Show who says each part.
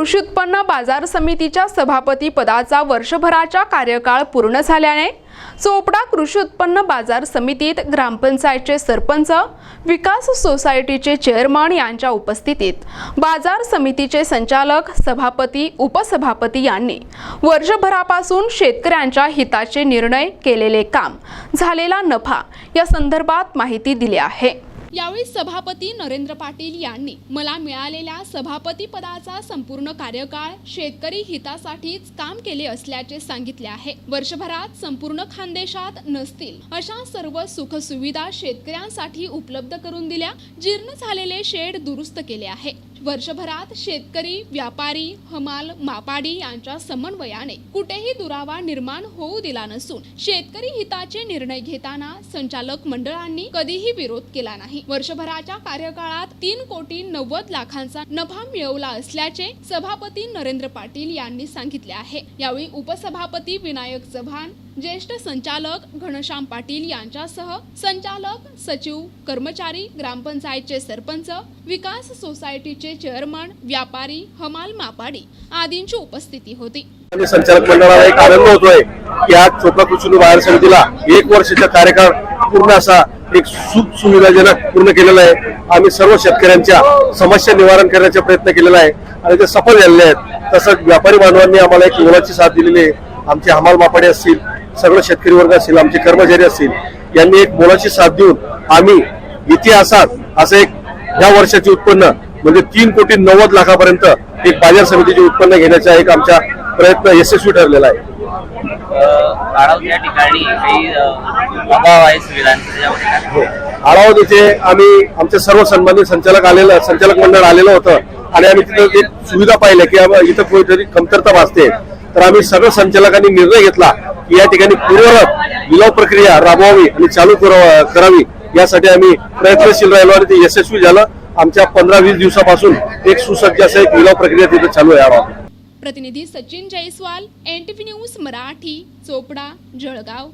Speaker 1: कृषी उत्पन्न बाजार समितीच्या सभापती पदाचा वर्षभराचा कार्यकाळ पूर्ण झाल्याने चोपडा कृषी उत्पन्न बाजार समितीत ग्रामपंचायतचे सरपंच विकास सोसायटीचे चेअरमन यांच्या उपस्थितीत बाजार समितीचे संचालक सभापती उपसभापती यांनी वर्षभरापासून शेतकऱ्यांच्या हिताचे निर्णय केलेले काम झालेला नफा या संदर्भात माहिती दिली आहे. यावेळी सभापती नरेंद्र पाटील यांनी मला मिळालेल्या सभापती पदाचा संपूर्ण कार्यकाळ शेतकरी हितासाठीच काम केले असल्याचे सांगितले आहे. वर्षभरात संपूर्ण खानदेशात नसतील अशा सर्व सुखसुविधा शेतकऱ्यांसाठी उपलब्ध करून दिल्या जीर्ण झालेले शेड दुरुस्त केले आहे. वर्षभरात शेतकरी व्यापारी हमाल मापाडी यांच्या समन्वयाने कुठेही दुरावा निर्माण होऊ दिला नसून शेतकरी हिताचे निर्णय घेताना संचालक मंडळांनी कधीही विरोध केला नाही. वर्षभराच्या कार्यकाळात तीन कोटी नव्वद लाखांचा नफा मिळवला असल्याचे सभापती नरेंद्र पाटील यांनी सांगितले आहे. यावेळी उपसभापती विनायक चव्हाण ज्येष्ठ संचालक घनश्याम पाटील यांच्यासह संचालक सचिव कर्मचारी ग्रामपंचायतचे सरपंच विकास सोसायटीचे चेअरमन व्यापारी हमाल मापाडी आदींची उपस्थिती होती.
Speaker 2: आणि संचालक मंडळाला एक आनंद होतोय की आज चोपडा कृषी बाहेर समितीला एक वर्षाचा कार्यकाळ पूर्ण असा एक सुख सुविधाजनक पूर्ण केलेला आहे. आम्ही सर्व शेतकऱ्यांच्या समस्या निवारण करण्याचा प्रयत्न केलेला आहे. आणि ते सफल झालेले आहेत तसंच व्यापारी बांधवांनी आम्हाला एक मोलाची साथ दिलेली आहे. आमचे हमाल मापाडे असतील सगळं शेतकरी वर्ग असतील आमचे कर्मचारी असतील यांनी एक मोलाची साथ देऊन आम्ही इतिहासात असं एक या वर्षाचे उत्पन्न म्हणजे तीन कोटी नव्वद लाखापर्यंत एक बाजार समितीचे उत्पन्न घेण्याचा एक आमचा प्रयत्न यशस्वी ठरलेला आहे
Speaker 3: आळव या ठिकाणी काही अ, अभाव आहे सुविधांचा त्याच्यामध्ये काय?
Speaker 2: हो. तिथे आम्ही आमचे सर्व सन्मानित संचालक आलेलं संचालक मंडळ आलेलं होतं आणि आम्ही तिथं एक सुविधा पाहिल्या की इथं कुठेतरी कमतरता भासते तर आम्ही सर्व संचालकांनी निर्णय घेतला की या ठिकाणी पूर्वरत लिलाव प्रक्रिया राबवावी आणि चालू करावी यासाठी आम्ही प्रयत्नशील राहिलो आणि ते यशस्वी झालं आमच्या पंधरा वीस दिवसापासून एक सुसज्ज असं एक लिलाव प्रक्रिया तिथे चालू आहे
Speaker 1: प्रतिनिधी सचिन जयस्वाल एन न्यूज मराठी चोपडा जळगाव.